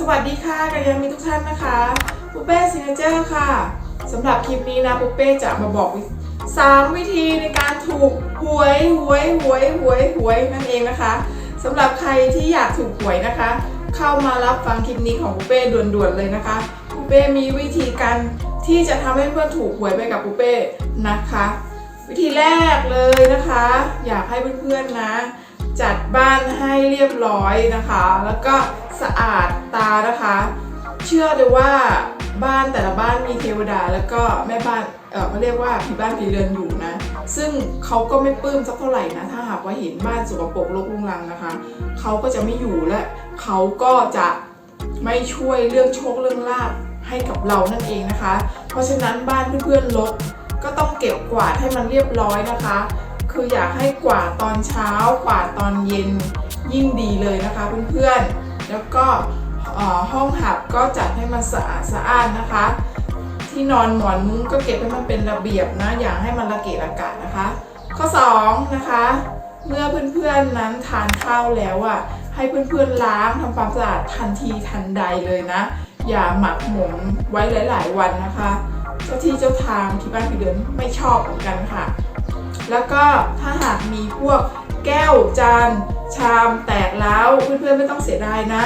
สวัสดีค่ะกันยังมีทุกท่านนะคะปุ๊เป้ซิเนเจอร์ค่ะสำหรับคลิปนี้นะปุ๊เป้จะมาบอกสามวิธีในการถูกหวยหวยหวยหวยหวยนั่นเองนะคะสำหรับใครที่อยากถูกหวยนะคะ เข้ามารับฟังคลิปนี้ของปุ๊เป้ด่วนๆเลยนะคะปุ๊เป้มีวิธีการที่จะทำให้เพื่อนถูกหวยไปกับปุ๊เป้นะคะ วิธีแรกเลยนะคะ อยากให้เพื่อนๆนะ จัดบ้านให้เรียบร้อยนะคะ แล้วก็ สะอาดตานะคะ เชื่อเลยว่าบ้านแต่ละบ้านมีเทวดา แล้วก็แม่บ้านเออเขาเรียกว่าผีบ้านผีเรือนอยู่นะ ซึ่งเขาก็ไม่ปลื้มสักเท่าไหร่นะ ถ้าหากว่าเห็นบ้านสกปรกรกรุงรังนะคะ เขาก็จะไม่อยู่และเขาก็จะไม่ช่วยเรื่องโชคเรื่องลาภให้กับเรานั่นเองนะคะ เพราะฉะนั้นบ้านเพื่อนๆรกก็ต้องเก็บกวาดให้มันเรียบร้อยนะคะ คืออยากให้กวาดตอนเช้ากวาดตอนเย็นยิ่งดีเลยนะคะเพื่อนๆ แล้วก็ห้องหับก็จัดให้มันสะอาดสะอ้านนะคะ ที่นอนหมอนมุ้งก็เก็บให้มันเป็นระเบียบนะอย่าให้มันระเกะระกะนะคะ ข้อ2นะคะเมื่อเพื่อนๆนั้นทานข้าวแล้วอะให้เพื่อนๆล้างทำความสะอาดทันทีทันใดเลยนะ อย่าหมักหมมไว้หลาย ๆ วันนะคะเจ้าที่เจ้าทางที่บ้านพี่เดินไม่ชอบเหมือนกันค่ะ แล้วก็ถ้าหากมีพวก แก้วจาน ชามแตกแล้วเพื่อนๆไม่ต้องเสียดายนะ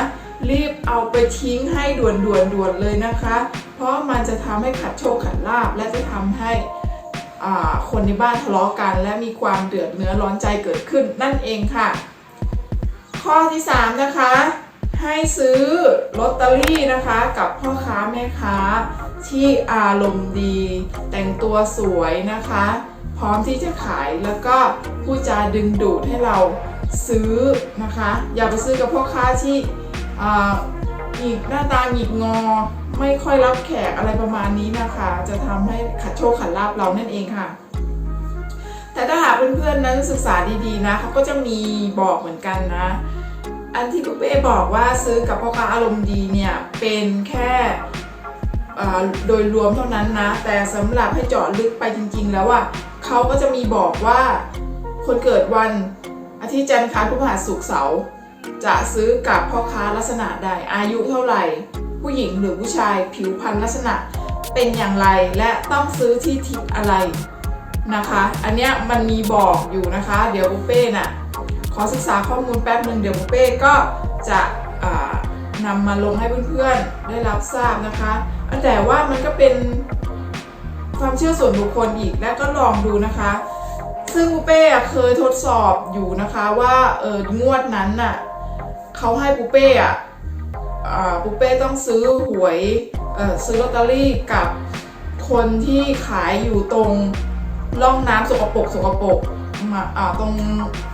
รีบเอาไปทิ้งให้ด่วนด่วนด่วนเลยนะคะ เพราะมันจะทำให้ขัดโชคขัดลาบและจะทำให้คนในบ้านทะเลาะกัน และมีความเดือดเนื้อร้อนใจเกิดขึ้นนั่นเองค่ะ ข้อที่3นะคะให้ซื้อลอตเตอรี่นะคะกับพ่อค้าแม่ค้าที่อารมณ์ดี แต่งตัวสวยนะคะ พร้อมที่จะขายแล้วก็ผู้จาดึงดูดให้เราซื้อนะคะ อย่าไปซื้อกับพ่อค้าที่อ่าหงิกหน้าตาหงิกงอ ไม่ค่อยรับแขกอะไรประมาณนี้นะคะ จะทำให้ขัดโชคขัดลาบเรานั่นเองค่ะ แต่ถ้าหากเพื่อนๆนั้นศึกษาดีๆนะเขาก็จะมีบอกเหมือนกันนะ อันที่ปุ๊เป้บอกว่าซื้อกับพ่อค้าอารมณ์ดีเนี่ยเป็นแค่อ่อโดยรวมเท่านั้นนะ แต่สำหรับให้เจาะลึกไปจริงๆแล้วอะ เขาก็จะมีบอกว่าคนเกิดวันอาทิตย์จันทร์อังคารพฤหัสศุกร์เสาร์จะซื้อกับพ่อค้าลักษณะใดอายุเท่าไหร่ ผู้หญิงหรือผู้ชายผิวพรรณลักษณะเป็นอย่างไรและต้องซื้อที่ทิศอะไรนะคะ อันเนี้ยมันมีบอกอยู่นะคะ เดี๋ยวปุ๊เป้น่ะขอศึกษาข้อมูลแป๊บหนึ่งเดี๋ยวปุ๊เป้ก็จะนำมาลงให้เพื่อนๆได้รับทราบนะคะอันแต่ว่ามันก็เป็น ความเชื่อส่วนบุคคลอีกและก็ลองดูนะคะ ซึ่งปุเป้เคยทดสอบอยู่นะคะว่าเอองวดนั้นน่ะเขาให้ปุเป้อะอ่าปุ๊เป้ต้องซื้อหวยซื้อลอตเตอรี่กับคนที่ขายอยู่ตรงร่องน้ำสกปรกสกปรกมาตรง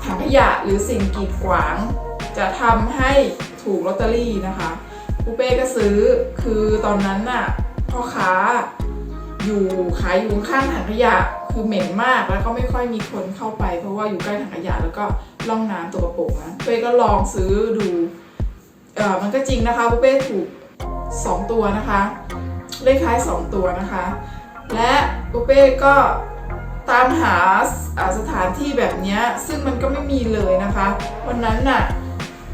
ถังขยะหรือสิ่งกีดขวาง จะทำให้ถูกลอตเตอรี่นะคะปูเป้ก็ซื้อคือตอนนั้นน่ะพ่อค้า อยู่ขายอยู่ข้างถังขยะคือเหม็นมากแล้วก็ไม่ค่อยมีคนเข้าไป เพราะว่าอยู่ใกล้ถังขยะแล้วก็ร่องน้ำตัวกระโปรงนะปูเป้ก็ลองซื้อดูเออมันก็จริงนะคะปูเป้ถูก 2 ตัวนะคะ เลขท้าย 2 ตัวนะคะ และปูเป้ก็ตามหาสถานที่แบบนี้ซึ่งมันก็ไม่มีเลยนะคะ วันนั้นน่ะ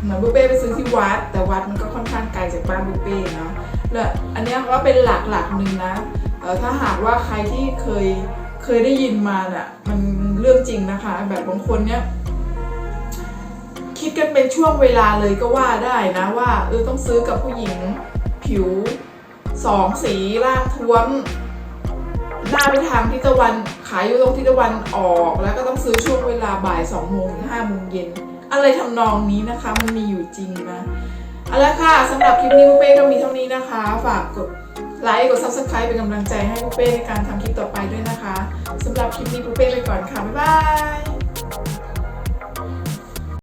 เหมือนบุฟเป้ไปซื้อที่วัด แต่วัดมันก็ค่อนข้างไกลจากบ้านบุฟเป้เนาะแล้วอันนี้ก็เป็นหลักหลักหนึ่งนะ ถ้าหากว่าใครที่เคยเคยได้ยินมาน่ะมันเรื่องจริงนะคะ แบบบางคนเนี้ยคิดกันเป็นช่วงเวลาเลยก็ว่าได้นะว่าเออต้องซื้อกับผู้หญิงผิวสองสีร่างท้วมหน้าไปทางทิศตะวันขายอยู่ตรงทิศตะวันออก แล้วก็ต้องซื้อช่วงเวลาบ่าย2โมงถึง5โมงเย็นอะไรทำนองนี้นะคะมันมีอยู่จริงนะเอาละค่ะสำหรับคลิปนี้ปุ๊เป้ก็มีเท่านี้นะคะ ฝากกด ไลค์กด subscribe เป็นกำลังใจให้ปุ้เป้ในการทำคลิปต่อไปด้วยนะคะสำหรับคลิปนี้ปุ้เป้ไปก่อนค่ะ บ๊ายบาย